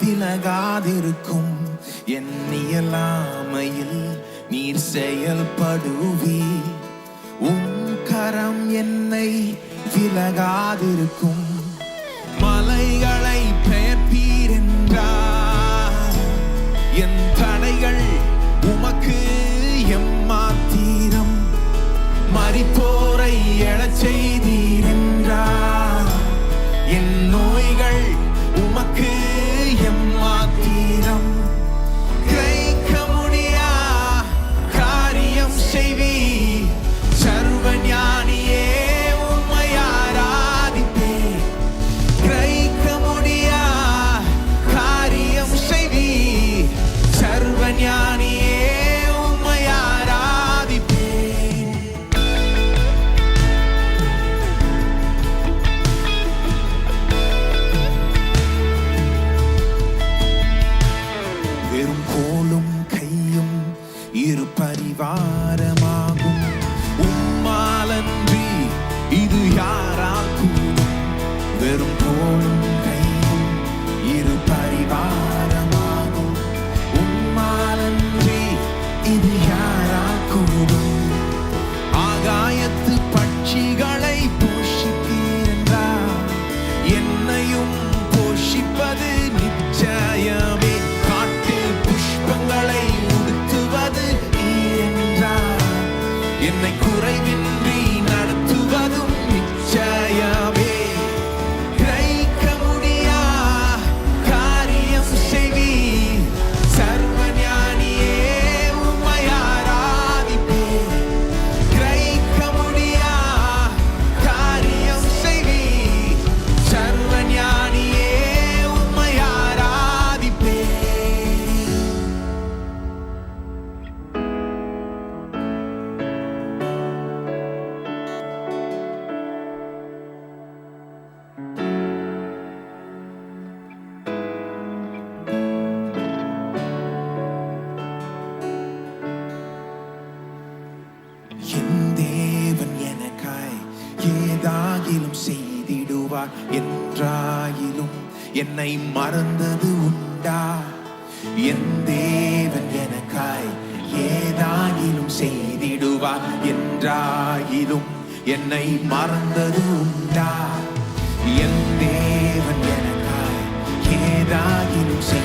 விலகாதிருக்கும். என் இயலாமையில் நீர் செயல்படுவி உன் கரம் என்னை விலகாதிருக்கும். மலைகளை பெயர்ப்பீர் என்றார் என் தடைகள் உமக்கு எம்மாத்தீரம் மறிப்போரை எழச் செய்தீர் என்றார் என் நோய்கள் இரு பரிவாரமாகும். உம்மாலன்றி இது யாராக்கும்? வெறும் போலும் ஆகிலும் செய்திடுவார் என்றாயிலும் என்னை மறந்தது உண்டா? என் தேவன் எனக்காய் ஏதாகிலும் செய்திடுவார் என்றாயிலும் என்னை மறந்தது உண்டா? என் தேவன் எனக்காய் ஏதாகிலும் செய்